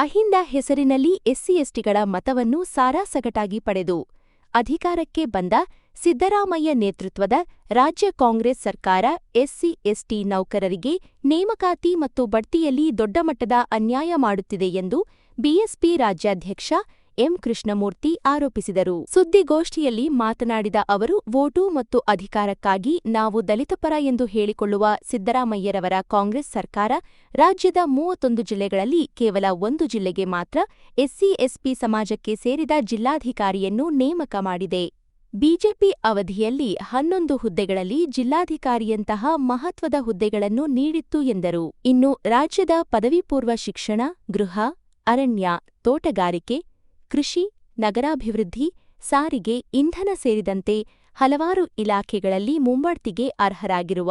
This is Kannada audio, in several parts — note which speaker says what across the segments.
Speaker 1: ಅಹಿಂದ ಹೆಸರಿನಲ್ಲಿ ಎಸ್ಸಿಎಸ್ಟಿಗಳ ಮತವನ್ನು ಸಾರಾಸಗಟಾಗಿ ಪಡೆದು ಅಧಿಕಾರಕ್ಕೆ ಬಂದ ಸಿದ್ದರಾಮಯ್ಯ ನೇತೃತ್ವದ ರಾಜ್ಯ ಕಾಂಗ್ರೆಸ್ ಸರ್ಕಾರ ಎಸ್ಸಿ ಎಸ್ಟಿ ನೌಕರರಿಗೆ ನೇಮಕಾತಿ ಮತ್ತು ಬಡ್ತಿಯಲ್ಲಿ ದೊಡ್ಡಮಟ್ಟದ ಅನ್ಯಾಯ ಮಾಡುತ್ತಿದೆ ಎಂದು ಬಿಎಸ್ಪಿ ರಾಜ್ಯಾಧ್ಯಕ್ಷ ಎಂ. ಕೃಷ್ಣಮೂರ್ತಿ ಆರೋಪಿಸಿದರು. ಸುದ್ದಿಗೋಷ್ಠಿಯಲ್ಲಿ ಮಾತನಾಡಿದ ಅವರು, ವೋಟು ಮತ್ತು ಅಧಿಕಾರಕ್ಕಾಗಿ ನಾವು ದಲಿತಪರ ಎಂದು ಹೇಳಿಕೊಳ್ಳುವ ಸಿದ್ದರಾಮಯ್ಯರವರ ಕಾಂಗ್ರೆಸ್ ಸರ್ಕಾರ ರಾಜ್ಯದ ಮೂವತ್ತೊಂದು ಜಿಲ್ಲೆಗಳಲ್ಲಿ ಕೇವಲ ಒಂದು ಜಿಲ್ಲೆಗೆ ಮಾತ್ರ ಎಸ್ಸಿ ಎಸ್ಪಿ ಸಮಾಜಕ್ಕೆ ಸೇರಿದ ಜಿಲ್ಲಾಧಿಕಾರಿಯನ್ನು ನೇಮಕ ಮಾಡಿದೆ. ಬಿಜೆಪಿ ಅವಧಿಯಲ್ಲಿ ಹನ್ನೊಂದು ಹುದ್ದೆಗಳಲ್ಲಿ ಜಿಲ್ಲಾಧಿಕಾರಿಯಂತಹ ಮಹತ್ವದ ಹುದ್ದೆಗಳನ್ನು ನೀಡಿತ್ತು ಎಂದರು. ಇನ್ನು ರಾಜ್ಯದ ಪದವಿಪೂರ್ವ ಶಿಕ್ಷಣ, ಗೃಹ, ಅರಣ್ಯ, ತೋಟಗಾರಿಕೆ ಕೃಷಿ, ನಗರಾಭಿವೃದ್ಧಿ, ಸಾರಿಗೆ, ಇಂಧನ ಸೇರಿದಂತೆ ಹಲವಾರು ಇಲಾಖೆಗಳಲ್ಲಿ ಮುಂಬಡ್ತಿಗೆ ಅರ್ಹರಾಗಿರುವ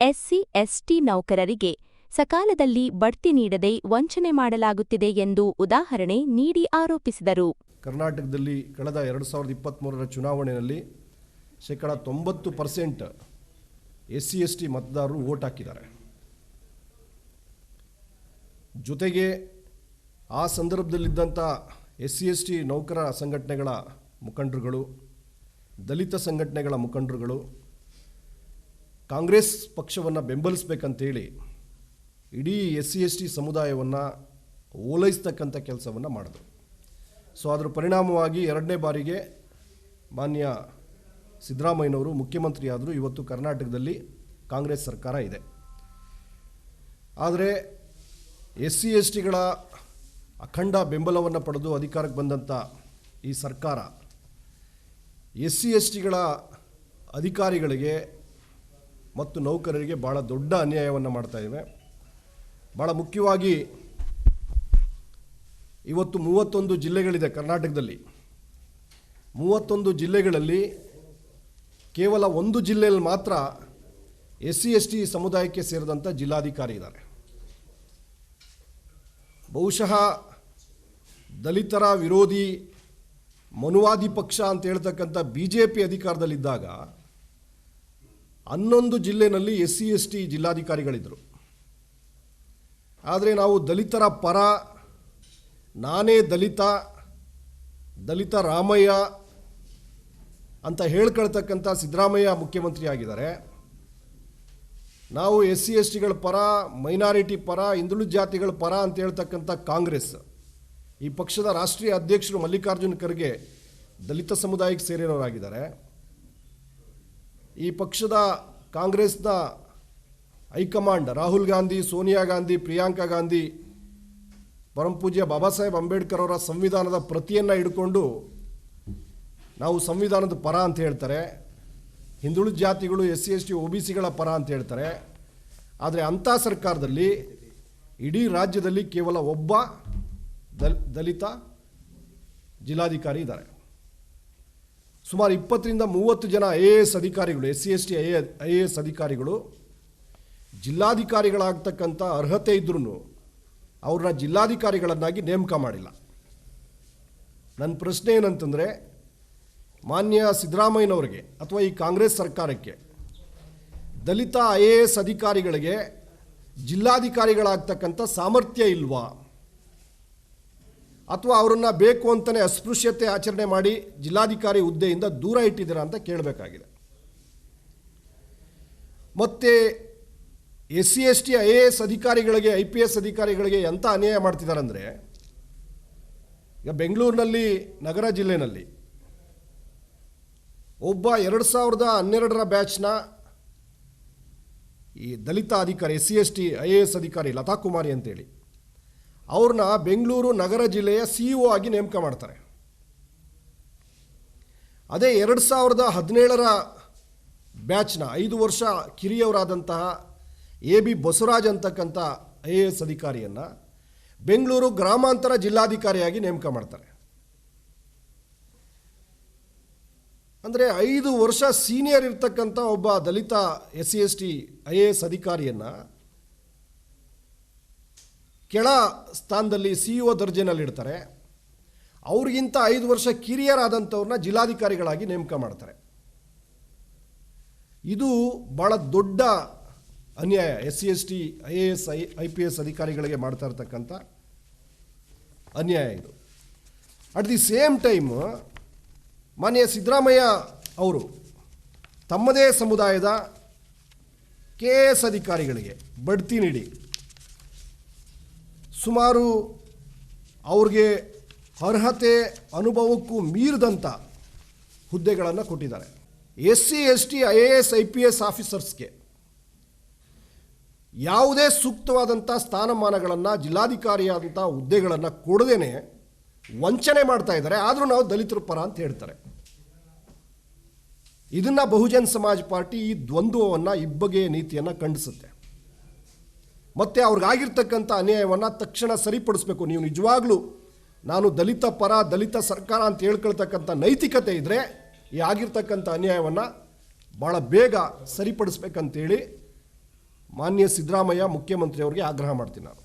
Speaker 1: ಎಸ್ಸಿ, ಎಸ್ಟಿ ನೌಕರರಿಗೆ ಸಕಾಲದಲ್ಲಿ ಬಡ್ತಿ ನೀಡದೆ ವಂಚನೆ ಮಾಡಲಾಗುತ್ತಿದೆ ಎಂದು ಉದಾಹರಣೆ ನೀಡಿ ಆರೋಪಿಸಿದರು.
Speaker 2: ಕರ್ನಾಟಕದಲ್ಲಿ ಕಳೆದ ಎರಡು ಸಾವಿರದ ಇಪ್ಪತ್ತ್ಮೂರರ ಚುನಾವಣೆಯಲ್ಲಿ ಶೇಕಡ ತೊಂಬತ್ತು percent S C S T ಮತದಾರರು ವೋಟ್ ಹಾಕಿದ್ದಾರೆ. ಜೊತೆಗೆ ಆ ಸಂದರ್ಭದಲ್ಲಿದ್ದಂಥ ಎಸ್ ಸಿ ಎಸ್ ಟಿ ನೌಕರ ಸಂಘಟನೆಗಳ ಮುಖಂಡರುಗಳು, ದಲಿತ ಸಂಘಟನೆಗಳ ಮುಖಂಡರುಗಳು, ಕಾಂಗ್ರೆಸ್ ಪಕ್ಷವನ್ನು ಬೆಂಬಲಿಸಬೇಕಂತೇಳಿ ಇಡೀ ಎಸ್ ಸಿ ಎಸ್ ಟಿ ಸಮುದಾಯವನ್ನು ಓಲೈಸ್ತಕ್ಕಂಥ ಕೆಲಸವನ್ನು ಮಾಡಿದ್ರು. ಸೊ, ಅದರ ಪರಿಣಾಮವಾಗಿ ಎರಡನೇ ಬಾರಿಗೆ ಮಾನ್ಯ ಸಿದ್ದರಾಮಯ್ಯನವರು ಮುಖ್ಯಮಂತ್ರಿಯಾದರೂ. ಇವತ್ತು ಕರ್ನಾಟಕದಲ್ಲಿ ಕಾಂಗ್ರೆಸ್ ಸರ್ಕಾರ ಇದೆ. ಆದರೆ ಎಸ್ ಸಿ ಎಸ್ ಟಿಗಳ ಅಖಂಡ ಬೆಂಬಲವನ್ನು ಪಡೆದು ಅಧಿಕಾರಕ್ಕೆ ಬಂದಂಥ ಈ ಸರ್ಕಾರ ಎಸ್ ಸಿ ಎಸ್ ಟಿಗಳ ಅಧಿಕಾರಿಗಳಿಗೆ ಮತ್ತು ನೌಕರರಿಗೆ ಭಾಳ ದೊಡ್ಡ ಅನ್ಯಾಯವನ್ನು ಮಾಡ್ತಾ ಇವೆ. ಭಾಳ ಮುಖ್ಯವಾಗಿ ಇವತ್ತು ಮೂವತ್ತೊಂದು ಜಿಲ್ಲೆಗಳಿದೆ ಕರ್ನಾಟಕದಲ್ಲಿ. ಮೂವತ್ತೊಂದು ಜಿಲ್ಲೆಗಳಲ್ಲಿ ಕೇವಲ ಒಂದು ಜಿಲ್ಲೆಯಲ್ಲಿ ಮಾತ್ರ ಎಸ್ ಸಿ ಎಸ್ ಟಿ ಸಮುದಾಯಕ್ಕೆ ಸೇರಿದಂಥ ಜಿಲ್ಲಾಧಿಕಾರಿ ಇದ್ದಾರೆ. ಬಹುಶಃ ದಲಿತರ ವಿರೋಧಿ ಮನುವಾದಿ ಪಕ್ಷ ಅಂತ ಹೇಳ್ತಕ್ಕಂಥ ಬಿ ಜೆ ಪಿ ಅಧಿಕಾರದಲ್ಲಿದ್ದಾಗ ಹನ್ನೊಂದು ಜಿಲ್ಲೆನಲ್ಲಿ ಎಸ್ ಸಿ ಎಸ್ ಟಿ ಜಿಲ್ಲಾಧಿಕಾರಿಗಳಿದ್ದರು. ಆದರೆ ನಾವು ದಲಿತರ ಪರ, ನಾನೇ ದಲಿತ ದಲಿತ ರಾಮಯ್ಯ ಅಂತ ಹೇಳ್ಕೊಳ್ತಕ್ಕಂಥ ಸಿದ್ದರಾಮಯ್ಯ ಮುಖ್ಯಮಂತ್ರಿ ಆಗಿದ್ದಾರೆ. ನಾವು ಎಸ್ ಸಿ ಎಸ್ ಟಿಗಳ ಪರ, ಮೈನಾರಿಟಿ ಪರ, ಹಿಂದುಳಿದ ಜಾತಿಗಳ ಪರ ಅಂತ ಹೇಳ್ತಕ್ಕಂಥ ಕಾಂಗ್ರೆಸ್. ಈ ಪಕ್ಷದ ರಾಷ್ಟ್ರೀಯ ಅಧ್ಯಕ್ಷರು ಮಲ್ಲಿಕಾರ್ಜುನ ಖರ್ಗೆ ದಲಿತ ಸಮುದಾಯಕ್ಕೆ ಸೇರಿರೋರಾಗಿದ್ದಾರೆ. ಈ ಪಕ್ಷದ ಕಾಂಗ್ರೆಸ್ನ ಹೈಕಮಾಂಡ್ ರಾಹುಲ್ ಗಾಂಧಿ, ಸೋನಿಯಾ ಗಾಂಧಿ, ಪ್ರಿಯಾಂಕಾ ಗಾಂಧಿ ಪರಮಪೂಜ್ಯ ಬಾಬಾ ಸಾಹೇಬ್ ಅಂಬೇಡ್ಕರ್ ಅವರ ಸಂವಿಧಾನದ ಪ್ರತಿಯನ್ನು ಹಿಡ್ಕೊಂಡು ನಾವು ಸಂವಿಧಾನದ ಪರ ಅಂತ ಹೇಳ್ತಾರೆ. ಹಿಂದುಳಿದ ಜಾತಿಗಳು S C, S T, O B ಸಿಗಳ ಪರ ಅಂತ ಹೇಳ್ತಾರೆ. ಆದರೆ ಅಂಥ ಸರ್ಕಾರದಲ್ಲಿ ಇಡೀ ರಾಜ್ಯದಲ್ಲಿ ಕೇವಲ ಒಬ್ಬ ದಲ್, ದಲಿತ ಜಿಲ್ಲಾಧಿಕಾರಿ ಇದ್ದಾರೆ. ಸುಮಾರು ಇಪ್ಪತ್ತರಿಂದ ಮೂವತ್ತು ಜನ ಐ ಎ ಎಸ್ ಅಧಿಕಾರಿಗಳು, S C, S T I I A S ಅಧಿಕಾರಿಗಳು ಜಿಲ್ಲಾಧಿಕಾರಿಗಳಾಗ್ತಕ್ಕಂಥ ಅರ್ಹತೆ ಇದ್ರೂ ಅವ್ರನ್ನ ಜಿಲ್ಲಾಧಿಕಾರಿಗಳನ್ನಾಗಿ ನೇಮಕ ಮಾಡಿಲ್ಲ. ನನ್ನ ಪ್ರಶ್ನೆ ಏನಂತಂದರೆ, ಮಾನ್ಯ ಸಿದ್ದರಾಮಯ್ಯನವರಿಗೆ ಅಥವಾ ಈ ಕಾಂಗ್ರೆಸ್ ಸರ್ಕಾರಕ್ಕೆ ದಲಿತ ಐ ಎ ಎಸ್ ಅಧಿಕಾರಿಗಳಿಗೆ ಜಿಲ್ಲಾಧಿಕಾರಿಗಳಾಗ್ತಕ್ಕಂಥ ಸಾಮರ್ಥ್ಯ ಇಲ್ವಾ? ಅಥವಾ ಅವರನ್ನು ಬೇಕು ಅಂತಲೇ ಅಸ್ಪೃಶ್ಯತೆ ಆಚರಣೆ ಮಾಡಿ ಜಿಲ್ಲಾಧಿಕಾರಿ ಹುದ್ದೆಯಿಂದ ದೂರ ಇಟ್ಟಿದ್ದೀರಾ ಅಂತ ಕೇಳಬೇಕಾಗಿದೆ. ಮತ್ತು S C S T I A S ಅಧಿಕಾರಿಗಳಿಗೆ, ಐ ಪಿ ಎಸ್ ಅಧಿಕಾರಿಗಳಿಗೆ ಎಂಥ ಅನ್ಯಾಯ ಮಾಡ್ತಿದ್ದಾರೆ ಅಂದರೆ ಈಗ ಬೆಂಗಳೂರಿನಲ್ಲಿ, ನಗರ ಜಿಲ್ಲೆನಲ್ಲಿ ಒಬ್ಬ ಎರಡು ಸಾವಿರದ ಹನ್ನೆರಡರ ಬ್ಯಾಚ್ನ ಈ ದಲಿತ ಅಧಿಕಾರಿ S C S T I A S ಅಧಿಕಾರಿ ಲತಾ ಕುಮಾರಿ ಅಂತೇಳಿ ಅವ್ರನ್ನ ಬೆಂಗಳೂರು ನಗರ ಜಿಲ್ಲೆಯ ಸಿ ಇ ಆಗಿ ನೇಮಕ ಮಾಡ್ತಾರೆ. ಅದೇ ಎರಡು ಸಾವಿರದ ಹದಿನೇಳರ ಬ್ಯಾಚ್ನ ಐದು ವರ್ಷ ಕಿರಿಯವರಾದಂತಹ ಎ ಬಿ ಬಸವರಾಜ್ ಅಂತಕ್ಕಂಥ ಐ ಎ ಎಸ್ ಅಧಿಕಾರಿಯನ್ನು ಬೆಂಗಳೂರು ಗ್ರಾಮಾಂತರ ಜಿಲ್ಲಾಧಿಕಾರಿಯಾಗಿ ನೇಮಕ ಮಾಡ್ತಾರೆ. ಅಂದರೆ ಐದು ವರ್ಷ ಸೀನಿಯರ್ ಇರ್ತಕ್ಕಂಥ ಒಬ್ಬ ದಲಿತ S C S T I A S ಅಧಿಕಾರಿಯನ್ನು ಕೆಳ ಸ್ಥಾನದಲ್ಲಿ ಸಿ ಇ ಒ ದರ್ಜೆನಲ್ಲಿಡ್ತಾರೆ ಅವ್ರಿಗಿಂತ ಐದು ವರ್ಷ ಕಿರಿಯರಾದಂಥವ್ರನ್ನ ಜಿಲ್ಲಾಧಿಕಾರಿಗಳಾಗಿ ನೇಮಕ ಮಾಡ್ತಾರೆ. ಇದು ಭಾಳ ದೊಡ್ಡ ಅನ್ಯಾಯ. S C, S T, I A S, I I P S ಅಧಿಕಾರಿಗಳಿಗೆ ಮಾಡ್ತಾ ಇರ್ತಕ್ಕಂಥ ಅನ್ಯಾಯ ಇದು. ಅಟ್ ದಿ ಸೇಮ್ ಟೈಮ್ ಮಾನ್ಯ ಸಿದ್ದರಾಮಯ್ಯ ಅವರು ತಮ್ಮದೇ ಸಮುದಾಯದ ಕೆ ಎಸ್ ಅಧಿಕಾರಿಗಳಿಗೆ ಬಡ್ತಿ ನೀಡಿ ಸುಮಾರು ಅವ್ರಿಗೆ ಅರ್ಹತೆ ಅನುಭವಕ್ಕೂ ಮೀರಿದಂಥ ಹುದ್ದೆಗಳನ್ನು ಕೊಟ್ಟಿದ್ದಾರೆ. S C S T I A S, I P S ಆಫೀಸರ್ಸ್ಗೆ ಯಾವುದೇ ಸೂಕ್ತವಾದಂಥ ಸ್ಥಾನಮಾನಗಳನ್ನು ಜಿಲ್ಲಾಧಿಕಾರಿಯಾದಂಥ ಹುದ್ದೆಗಳನ್ನು ಕೊಡದೇನೆ ವಂಚನೆ ಮಾಡ್ತಾ ಇದ್ದಾರೆ. ಆದರೂ ನಾವು ದಲಿತರ ಪರ ಅಂತ ಹೇಳ್ತಾರೆ. ಇದನ್ನು ಬಹುಜನ್ ಸಮಾಜ ಪಾರ್ಟಿ ಈ ದ್ವಂದ್ವವನ್ನು ಇಬ್ಬಗೆಯ ನೀತಿಯನ್ನು ಖಂಡಿಸುತ್ತೆ. ಮತ್ತು ಅವ್ರಿಗಾಗಿರ್ತಕ್ಕಂಥ ಅನ್ಯಾಯವನ್ನು ತಕ್ಷಣ ಸರಿಪಡಿಸ್ಬೇಕು. ನೀವು ನಿಜವಾಗ್ಲೂ ನಾನು ದಲಿತ ಪರ, ದಲಿತ ಸರ್ಕಾರ ಅಂತ ಹೇಳ್ಕೊಳ್ತಕ್ಕಂಥ ನೈತಿಕತೆ ಇದ್ದರೆ ಈ ಆಗಿರ್ತಕ್ಕಂಥ ಅನ್ಯಾಯವನ್ನು ಭಾಳ ಬೇಗ ಸರಿಪಡಿಸ್ಬೇಕಂತೇಳಿ ಮಾನ್ಯ ಸಿದ್ದರಾಮಯ್ಯ ಮುಖ್ಯಮಂತ್ರಿಯವರಿಗೆ ಆಗ್ರಹ ಮಾಡ್ತೀನಿ ನಾನು.